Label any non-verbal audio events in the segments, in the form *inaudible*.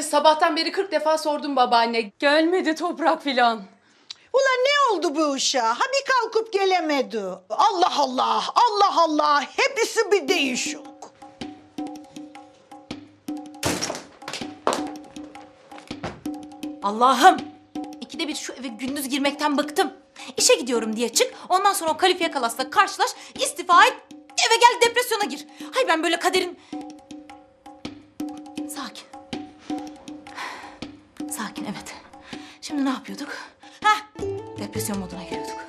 Ay sabahtan beri 40 defa sordum babaanne. Gelmedi toprak filan. Ulan ne oldu bu uşağa? Ha bir kalkıp gelemedi. Allah Allah, Allah Allah. Hepsi bir değişik. Allah'ım! İkide bir şu eve gündüz girmekten bıktım. İşe gidiyorum diye çık, ondan sonra o kalifiye kalasla karşılaş, istifa et, eve gel depresyona gir. Hay ben böyle kaderin... Sakin, evet. Şimdi ne yapıyorduk? Heh, depresyon moduna giriyorduk.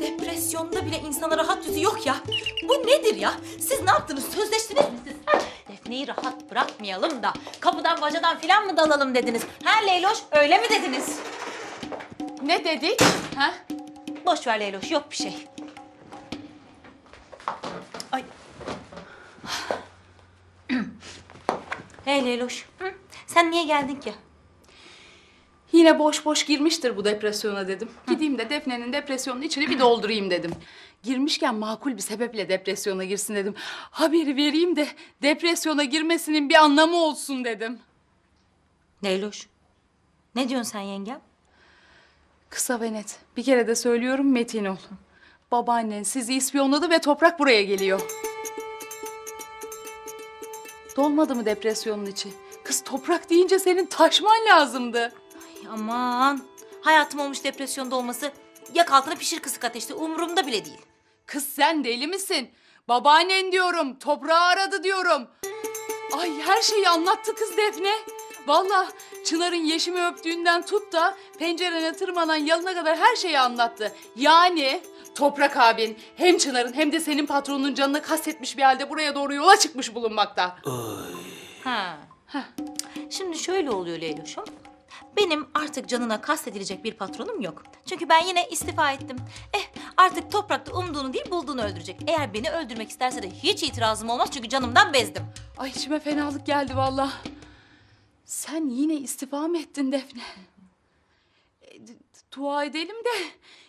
Depresyonda bile insana rahat yüzü yok ya. Bu nedir ya? Siz ne yaptınız? Sözleştiniz mi siz? Ha? Defne'yi rahat bırakmayalım da kapıdan bacadan filan mı dalalım dediniz? Ha Leyloş öyle mi dediniz? Ne dedik? Ha? Boş ver Leyloş yok bir şey. Ay. hey Leyloş. Hı? Sen niye geldin ki? Yine boş boş girmiştir bu depresyona dedim. Gideyim de Defne'nin depresyonun içini bir doldurayım dedim. Girmişken makul bir sebeple depresyona girsin dedim. Haberi vereyim de depresyona girmesinin bir anlamı olsun dedim. Leyloş. Ne diyorsun sen yengem? Kısa ve net. Bir kere de söylüyorum Metin ol. Babaannen sizi ispiyonladı ve toprak buraya geliyor. Dolmadı mı depresyonun içi? Kız toprak deyince senin taşman lazımdı. Ay aman. Hayatım olmuş depresyonda olması. Yak altına pişir kısık ateşte. Umurumda bile değil. Kız sen deli misin? Babaannen diyorum, toprağı aradı diyorum. Ay her şeyi anlattı kız Defne. Vallahi Çınar'ın Yeşim'i öptüğünden tut da pencerene tırmanan yalına kadar her şeyi anlattı. Yani Toprak abin hem Çınar'ın hem de senin patronun canını kastetmiş bir halde buraya doğru yola çıkmış bulunmakta. Ha. Şimdi şöyle oluyor Leyloş'um. Benim artık canına kastedilecek bir patronum yok. Çünkü ben yine istifa ettim. Eh artık toprakta umduğunu değil bulduğunu öldürecek. Eğer beni öldürmek isterse de hiç itirazım olmaz çünkü canımdan bezdim. Ay içime fenalık geldi vallahi. Sen yine istifa mı ettin Defne? E, Dua edelim de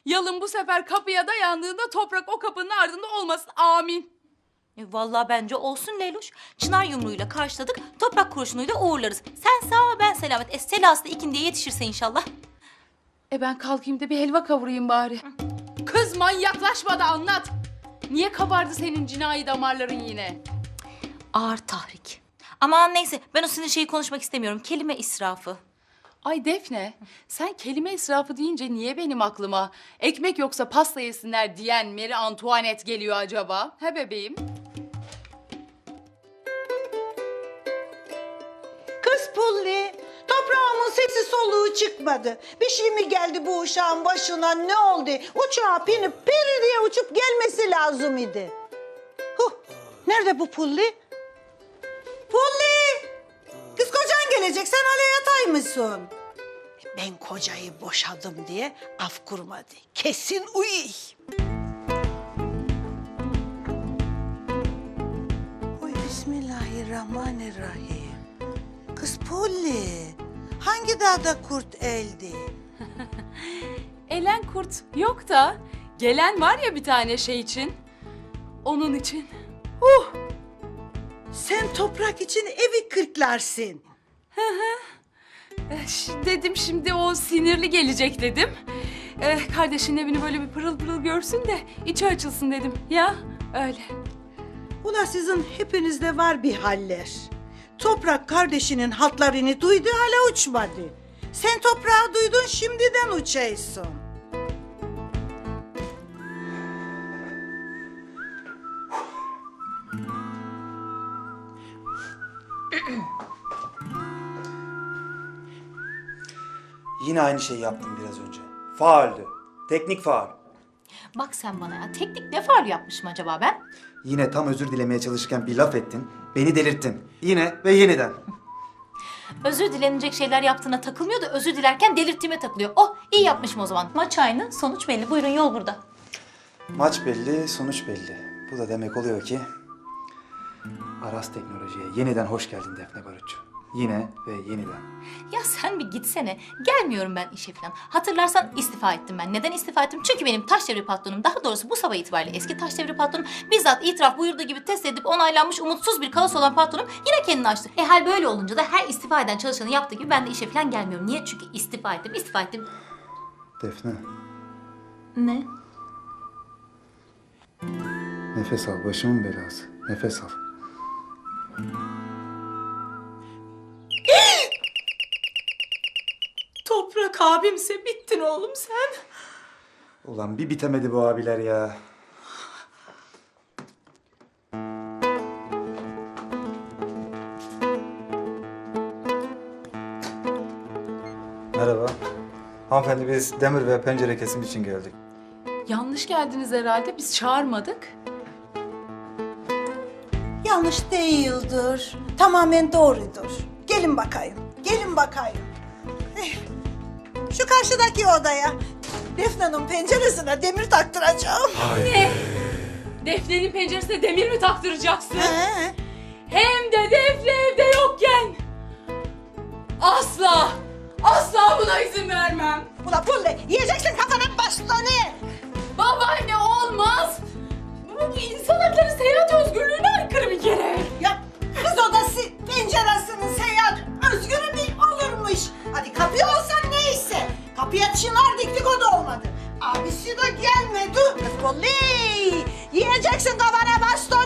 yalın bu sefer kapıya dayandığında toprak o kapının ardında olmasın. Amin. E, vallahi bence olsun Leyloş. Çınar yumruğuyla karşıladık, toprak kurşunuyla uğurlarız. Sen sağ ben selamet. E, Selas da ikindiye yetişirse inşallah. E ben kalkayım da bir helva kavurayım bari. Kız manyaklaşma da anlat. Niye kabardı senin cinayi damarların yine? Ağır tahrik. Aman neyse ben o sinir şeyi konuşmak istemiyorum. Kelime israfı. Ay Defne, sen kelime israfı deyince niye benim aklıma ekmek yoksa pasta yesinler diyen Mary Antoinette geliyor acaba? He bebeğim? Kız Pulli, toprağımın sesi soluğu çıkmadı. Bir şey mi geldi bu uşağın başına ne oldu? Uçağa binip peri diye uçup gelmesi lazım idi. Huh, nerede bu? Pulli! Gelecek sen oraya yatay mısın? Ben kocayı boşadım diye af kurmadı. Kesin uy. Oy Bismillahirrahmanirrahim. Kız Polly, hangi dağda kurt eldi? *laughs* Elen kurt yok da gelen var ya bir tane şey için. Onun için. Sen toprak için evi kırklarsın. Eh, dedim şimdi o sinirli gelecek dedim. Eh, kardeşin evini böyle bir pırıl pırıl görsün de içi açılsın dedim. Ya öyle. Ula sizin hepinizde var bir haller. Toprak kardeşinin hatlarını duydu hala uçmadı. Sen toprağı duydun şimdiden uçaysın. *clears throat* Yine aynı şeyi yaptım biraz önce. Fauldü. Teknik faul. Bak sen bana ya. Teknik ne faul yapmışım acaba ben? Yine tam özür dilemeye çalışırken bir laf ettin. Beni delirttin. Yine ve yeniden. *laughs* Özür dilenecek şeyler yaptığına takılmıyor da özür dilerken delirttiğime takılıyor. Oh iyi yapmışım o zaman. Maç aynı, sonuç belli. Buyurun yol burada. Maç belli, sonuç belli. Bu da demek oluyor ki... Aras Teknoloji'ye yeniden hoş geldin Defne Barutçu. Yine ve yeniden. Ya sen bir gitsene. Gelmiyorum ben işe falan. Hatırlarsan istifa ettim ben. Neden istifa ettim? Çünkü benim taş devri patronum, daha doğrusu bu sabah itibariyle eski taş devri patronum bizzat itiraf buyurduğu gibi test edip onaylanmış umutsuz bir kaos olan patronum yine kendini açtı. E hal böyle olunca da her istifa eden çalışanın yaptığı gibi ben de işe falan gelmiyorum. Niye? Çünkü istifa ettim, istifa ettim. Defne, Ne? nefes al. Başımın belası. Nefes al. Abimse bittin oğlum sen. Ulan bir bitemedi bu abiler ya. Merhaba. Hanımefendi biz demir ve pencere kesimi için geldik. Yanlış geldiniz herhalde. Biz çağırmadık. Yanlış değildir. Tamamen doğrudur. Gelin bakayım. Gelin bakayım. Eh, Şu karşıdaki odaya Defne'nin penceresine demir taktıracağım. Defne'nin penceresine demir mi taktıracaksın? He. Hem de Defne evde yokken. Asla, asla buna izin vermem. Ula Pulle yiyeceksin kafana bastonu. Babaanne Pulle yiyeceksin kafana bastonu.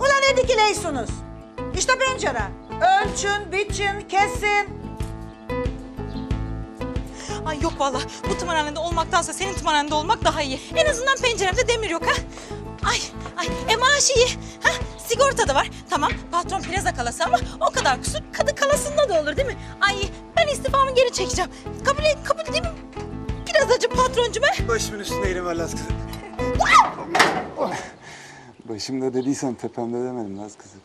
Ulan ne dikileysunuz? İşte pencere. Ölçün, biçin, kesin. Ay yok valla. Bu tımarhanede olmaktansa senin tımarhanede olmak daha iyi. En azından penceremde demir yok ha. Ay ay e maaşı iyi. Ha sigorta da var. Tamam patron plaza kalası ama o kadar kusur kadı kalasında da olur değil mi? Ay ben istifamı geri çekeceğim. Kabul kabul değil mi? Biraz acı patroncum ha. Başımın üstünde yerim var Laz kızım. *laughs* Başımda dediysen tepemde demedim Laz kızım.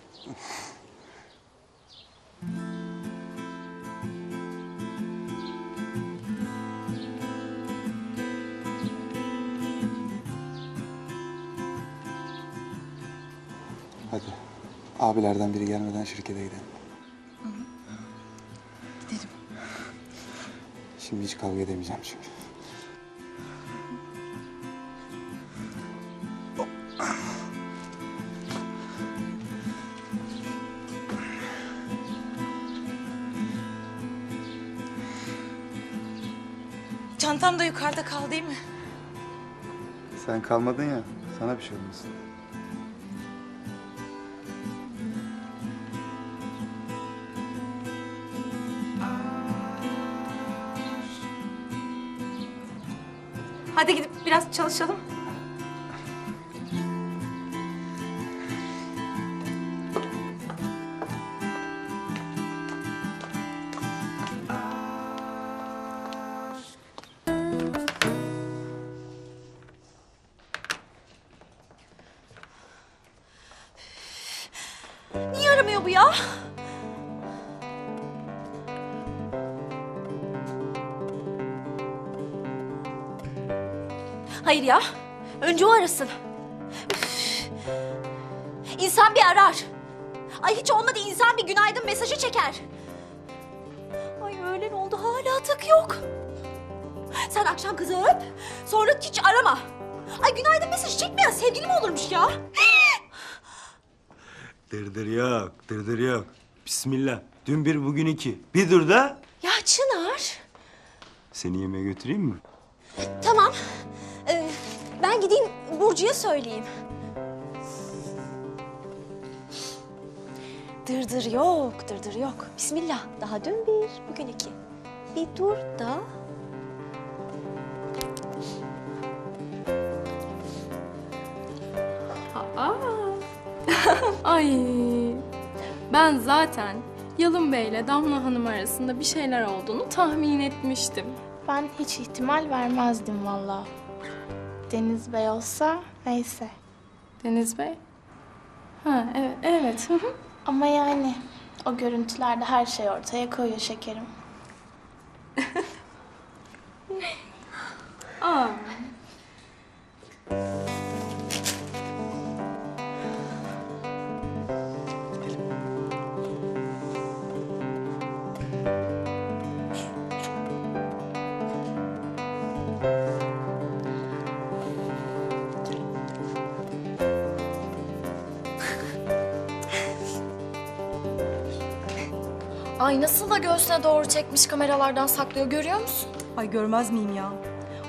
Hadi. Abilerden biri gelmeden şirkete. Gidelim. Şimdi hiç kavga edemeyeceğim çünkü. Çantam da yukarıda kaldı değil mi? Sen kalmadın ya, sana bir şey olmasın. Hadi gidip biraz çalışalım. Niye aramıyor bu ya? Hayır ya. Önce o arasın. Üf. İnsan bir arar. Ay hiç olmadı insan bir günaydın mesajı çeker. Ay öğlen oldu hala tık yok. Sen akşam kızı öp, sonra hiç arama. Ay günaydın mesajı çekmeyen sevgili mi olurmuş ya? Dırdır yok, dırdır yok. Bismillah. Dün bir, bugün iki. Bir dur da Ya Çınar, seni yemeğe götüreyim mi? tamam. Ee, ben gideyim Burcu'ya söyleyeyim. Dırdır yok, dırdır yok. Bismillah. Daha dün bir, bugün iki. Bir dur da... Aa. *laughs* Ay. Ben zaten Yalın Bey ile Damla Hanım arasında bir şeyler olduğunu tahmin etmiştim. Ben hiç ihtimal vermezdim valla. Deniz Bey olsa neyse. Deniz Bey? Ha evet, evet. hı hı. Ama yani o görüntülerde her şey ortaya koyuyor şekerim. *laughs* Aa. Ay nasıl da göğsüne doğru çekmiş kameralardan saklıyor görüyor musun? Ay görmez miyim ya?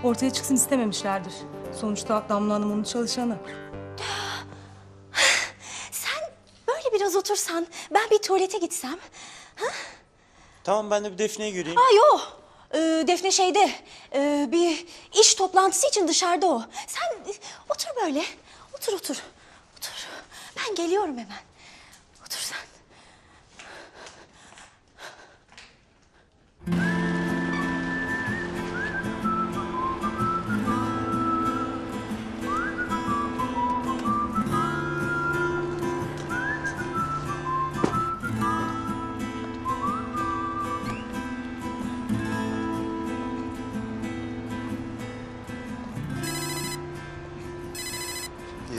Ortaya çıksın istememişlerdir. Sonuçta Damla Hanım onun çalışanı. *gasps* Sen böyle biraz otursan, ben bir tuvalete gitsem. Tamam ben de bir Defne'yi göreyim. Ay o, ee, Defne şeyde, ee, bir iş toplantısı için dışarıda o. Sen e, otur böyle, otur otur, otur. Ben geliyorum hemen.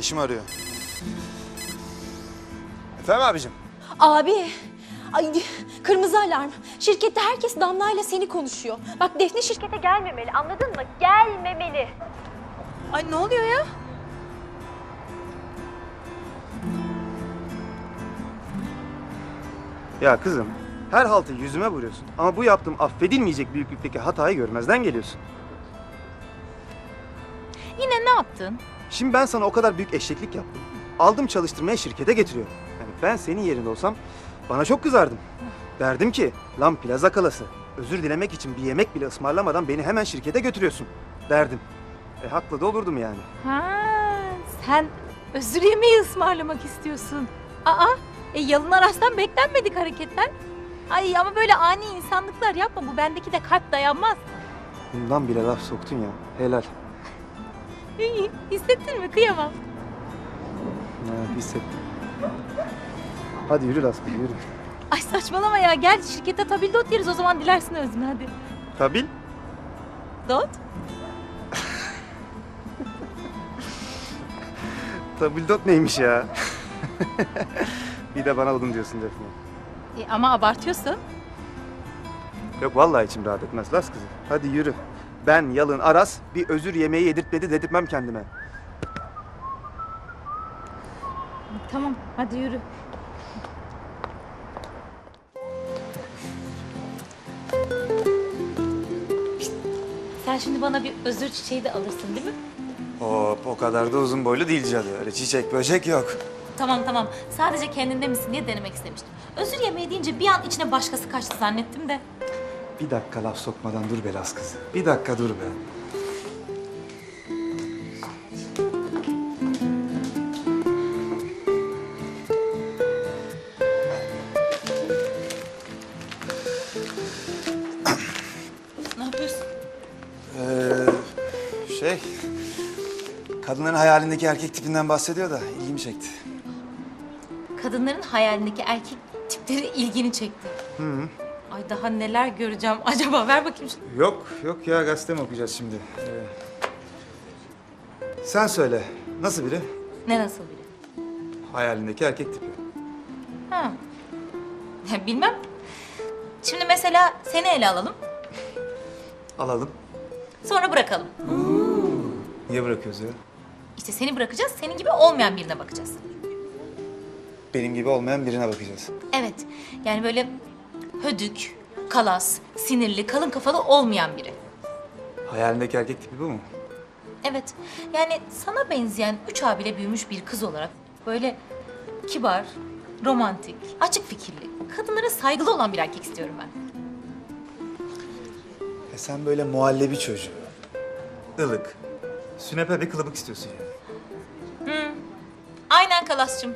Yeşim arıyor. Efendim abicim? Abi, ay kırmızı alarm. Şirkette herkes Damla ile seni konuşuyor. Bak Defne şirkete gelmemeli, anladın mı? Gelmemeli. Ay ne oluyor ya? Ya kızım, her haltı yüzüme vuruyorsun. Ama bu yaptığım affedilmeyecek büyüklükteki hatayı görmezden geliyorsun. Yine ne yaptın? Şimdi ben sana o kadar büyük eşeklik yaptım. Aldım çalıştırmaya şirkete getiriyorum. Yani ben senin yerinde olsam bana çok kızardım. Derdim ki, lan plaza kalası. Özür dilemek için bir yemek bile ısmarlamadan beni hemen şirkete götürüyorsun. Derdim. E haklı da olurdum yani. Ha, sen özür yemeği ısmarlamak istiyorsun. Aa, e, yalın arastan beklenmedik hareketler. Ay ama böyle ani insanlıklar yapma. Bu bendeki de kalp dayanmaz. Bundan bile laf soktun ya. Helal. İyi, hissettin mi? Kıyamam. Ha, hissettim. Hadi yürü Laslı yürü. Ay saçmalama ya. Gel şirkete tabildot yeriz o zaman dilersin özünü hadi. Tabil. Dot. *laughs* Tabildot neymiş ya? *laughs* bir de bana odun diyorsun Defne. E, ama abartıyorsun. Yok vallahi içim rahat etmez Las kızım. Hadi yürü. Ben Yalın Aras bir özür yemeği yedirtmedi dedirtmem kendime. Tamam hadi yürü. Sen şimdi bana bir özür çiçeği de alırsın değil mi? Hop o kadar da uzun boylu değil cadı. Öyle çiçek böcek yok. Tamam tamam. Sadece kendinde misin diye denemek istemiştim. Özür yemeği deyince bir an içine başkası kaçtı zannettim de. Bir dakika laf sokmadan dur be Las kızı. Bir dakika dur be. Ne yapıyorsun? Ee, şey... Kadınların hayalindeki erkek tipinden bahsediyor da ilgimi çekti. Kadınların hayalindeki erkek tipleri ilgini çekti. Ay daha neler göreceğim *laughs* acaba? Ver bakayım şunu. Yok, yok ya gazete mi okuyacağız şimdi? Ee, sen söyle, nasıl biri? Ne nasıl biri? Hayalindeki erkek tipi. Ha. Ya, Bilmem. Şimdi mesela seni ele alalım. Alalım. Sonra bırakalım. Niye bırakıyoruz ya? İşte seni bırakacağız. Senin gibi olmayan birine bakacağız. Benim gibi olmayan birine bakacağız. Evet. Yani böyle hödük, kalas, sinirli, kalın kafalı olmayan biri. Hayalindeki erkek tipi bu mu? Evet. Yani sana benzeyen üç abiyle büyümüş bir kız olarak böyle kibar, romantik, açık fikirli, kadınlara saygılı olan bir erkek istiyorum ben. E sen böyle muhallebi çocuğu. ılık, sünepe bir kılıbık istiyorsun yani. Aynen kalasçım.